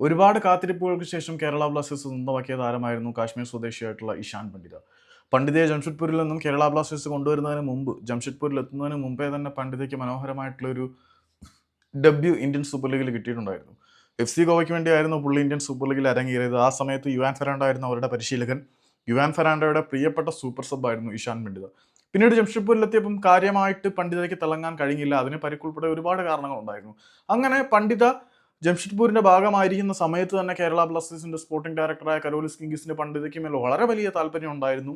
ഒരുപാട് കാത്തിരിപ്പുകൾക്ക് ശേഷം കേരള ബ്ലാസ്റ്റേഴ്സ് സ്വന്തമാക്കിയ താരമായിരുന്നു കാശ്മീർ സ്വദേശിയായിട്ടുള്ള ഇഷാൻ പണ്ഡിത. പണ്ഡിതയെ ജംഷഡ്പൂരിൽ നിന്നും കേരള ബ്ലാസ്റ്റേഴ്സ് കൊണ്ടുവരുന്നതിന് മുമ്പ് ജംഷഡ്പൂരിൽ എത്തുന്നതിന് മുമ്പേ തന്നെ പണ്ഡിതയ്ക്ക് മനോഹരമായിട്ടുള്ളൊരു ഡബ്ല്യു ഇന്ത്യൻ സൂപ്പർ ലീഗിൽ കിട്ടിയിട്ടുണ്ടായിരുന്നു. എഫ് സി ഗോവയ്ക്ക് വേണ്ടിയായിരുന്നു പുള്ളി ഇന്ത്യൻ സൂപ്പർ ലീഗിൽ അരങ്ങേറിയത്. ആ സമയത്ത് യുവാൻ ഫെറാൻഡ ആയിരുന്നു അവരുടെ പരിശീലകൻ. യുവാൻ ഫെറാൻഡോയുടെ പ്രിയപ്പെട്ട സൂപ്പർ സബ് ആയിരുന്നു ഇഷാൻ പണ്ഡിത. പിന്നീട് ജംഷഡ്പൂരിലെത്തിയപ്പം കാര്യമായിട്ട് പണ്ഡിതയ്ക്ക് തിളങ്ങാൻ കഴിഞ്ഞില്ല. അതിന് പരിക്കുൾപ്പെടെ ഒരുപാട് കാരണങ്ങളുണ്ടായിരുന്നു. അങ്ങനെ പണ്ഡിത ജംഷഡ്പൂരിന്റെ ഭാഗമായിരിക്കുന്ന സമയത്ത് തന്നെ കേരള ബ്ലാസ്റ്റേഴ്സിന്റെ സ്പോർട്ടിംഗ് ഡയറക്ടറായ കരോലിസ് കിങ്കിസിന്റെ പണ്ഡിതയ്ക്ക് മേൽ വളരെ വലിയ താല്പര്യം ഉണ്ടായിരുന്നു.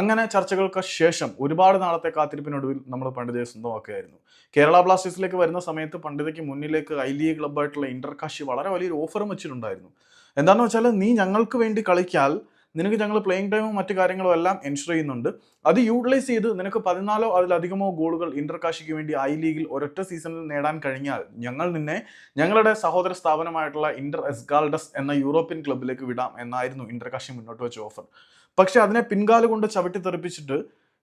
അങ്ങനെ ചർച്ചകൾക്ക് ശേഷം ഒരുപാട് നാളത്തെ കാത്തിരിപ്പിനൊടുവിൽ നമ്മൾ പണ്ഡിതയെ സ്വന്തമാക്കുകയായിരുന്നു. കേരള ബ്ലാസ്റ്റേഴ്സിലേക്ക് വരുന്ന സമയത്ത് പണ്ഡിതയ്ക്ക് മുന്നിലേക്ക് ഐ ലീഗ് ക്ലബ്ബായിട്ടുള്ള ഇന്റർകാശി വളരെ വലിയൊരു ഓഫറും വെച്ചിട്ടുണ്ടായിരുന്നു. എന്താണെന്ന് വെച്ചാൽ നീ ഞങ്ങൾക്ക് വേണ്ടി കളിക്കാൽ നിനക്ക് ഞങ്ങൾ പ്ലേയിങ് ടൈമും മറ്റു കാര്യങ്ങളും എല്ലാം എൻഷുർ ചെയ്യുന്നുണ്ട്. അത് യൂട്ടിലൈസ് ചെയ്ത് നിനക്ക് പതിനാലോ അതിലധികമോ ഗോളുകൾ ഇന്റർകാശിക്ക് വേണ്ടി ഐ ലീഗിൽ ഒരൊറ്റ സീസണിൽ നേടാൻ കഴിഞ്ഞാൽ ഞങ്ങൾ നിന്നെ ഞങ്ങളുടെ സഹോദര സ്ഥാപനമായിട്ടുള്ള ഇന്റർ എസ്ഗാൾഡസ് എന്ന യൂറോപ്യൻ ക്ലബിലേക്ക് വിടാം എന്നായിരുന്നു ഇന്റർകാശി മുന്നോട്ട് വെച്ച ഓഫർ പക്ഷെ അതിനെ പിൻകാല കൊണ്ട് ചവിട്ടി തെറിപ്പിച്ചിട്ട്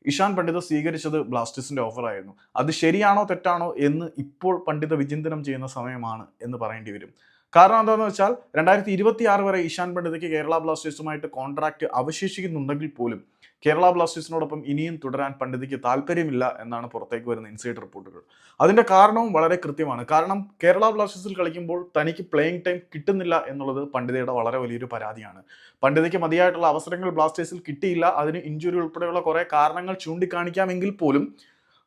ഇഷാൻ പണ്ഡിത സ്വീകരിച്ചത് ബ്ലാസ്റ്റേഴ്സിന്റെ ഓഫറായിരുന്നു അത് ശരിയാണോ തെറ്റാണോ എന്ന് ഇപ്പോൾ പണ്ഡിത വിചിന്തനം ചെയ്യുന്ന സമയമാണ് എന്ന് പറയേണ്ടി വരും. കാരണം എന്താണെന്ന് വെച്ചാൽ രണ്ടായിരത്തി ഇരുപത്തി ആറ് വരെ ഇഷാൻ പണ്ഡിതയ്ക്ക് കേരള ബ്ലാസ്റ്റേഴ്സുമായിട്ട് കോൺട്രാക്ട് അവശേഷിക്കുന്നുണ്ടെങ്കിൽ പോലും കേരള ബ്ലാസ്റ്റേഴ്സിനോടൊപ്പം ഇനിയും തുടരാൻ പണ്ഡിതയ്ക്ക് താല്പര്യമില്ല എന്നാണ് പുറത്തേക്ക് വരുന്ന ഇൻസൈഡ് റിപ്പോർട്ടുകൾ അതിന്റെ കാരണവും വളരെ കൃത്യമാണ്. കാരണം കേരള ബ്ലാസ്റ്റേഴ്സിൽ കളിക്കുമ്പോൾ തനിക്ക് പ്ലേയിങ് ടൈം കിട്ടുന്നില്ല എന്നുള്ളത് പണ്ഡിതയുടെ വളരെ വലിയൊരു പരാതിയാണ്. പണ്ഡിതയ്ക്ക് മതിയായിട്ടുള്ള അവസരങ്ങൾ ബ്ലാസ്റ്റേഴ്സിൽ കിട്ടിയില്ല. അതിന് ഇഞ്ചുറി ഉൾപ്പെടെയുള്ള കുറേ കാരണങ്ങൾ ചൂണ്ടിക്കാണിക്കാമെങ്കിൽ പോലും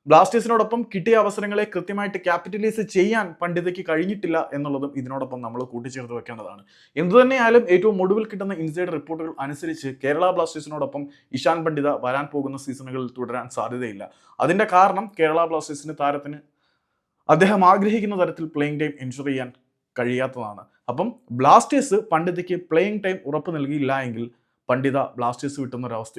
ബ്ലാസ്റ്റേഴ്സിനോടൊപ്പം കിട്ടിയ അവസരങ്ങളെ കൃത്യമായിട്ട് ക്യാപിറ്റലൈസ് ചെയ്യാൻ പണ്ഡിതയ്ക്ക് കഴിഞ്ഞിട്ടില്ല എന്നുള്ളതും ഇതിനോടൊപ്പം നമ്മൾ കൂട്ടിച്ചേർത്ത് വെക്കേണ്ടതാണ്. എന്തുതന്നെയായാലും ഏറ്റവും ഒടുവിൽ കിട്ടുന്ന ഇൻസൈഡ് റിപ്പോർട്ടുകൾ അനുസരിച്ച് കേരള ബ്ലാസ്റ്റേഴ്സിനോടൊപ്പം ഇഷാൻ പണ്ഡിത വരാൻ പോകുന്ന സീസണുകളിൽ തുടരാൻ സാധ്യതയില്ല. അതിന്റെ കാരണം കേരള ബ്ലാസ്റ്റേഴ്സിന് താരത്തിന് അദ്ദേഹം ആഗ്രഹിക്കുന്ന തരത്തിൽ പ്ലേയിങ് ടൈം എൻഷുർ ചെയ്യാൻ കഴിയാത്തതാണ്. അപ്പം ബ്ലാസ്റ്റേഴ്സ് പണ്ഡിതയ്ക്ക് പ്ലേയിങ് ടൈം ഉറപ്പ് നൽകിയില്ല എങ്കിൽ പണ്ഡിത ബ്ലാസ്റ്റേഴ്സ് വിട്ടുന്ന ഒരവസ്ഥ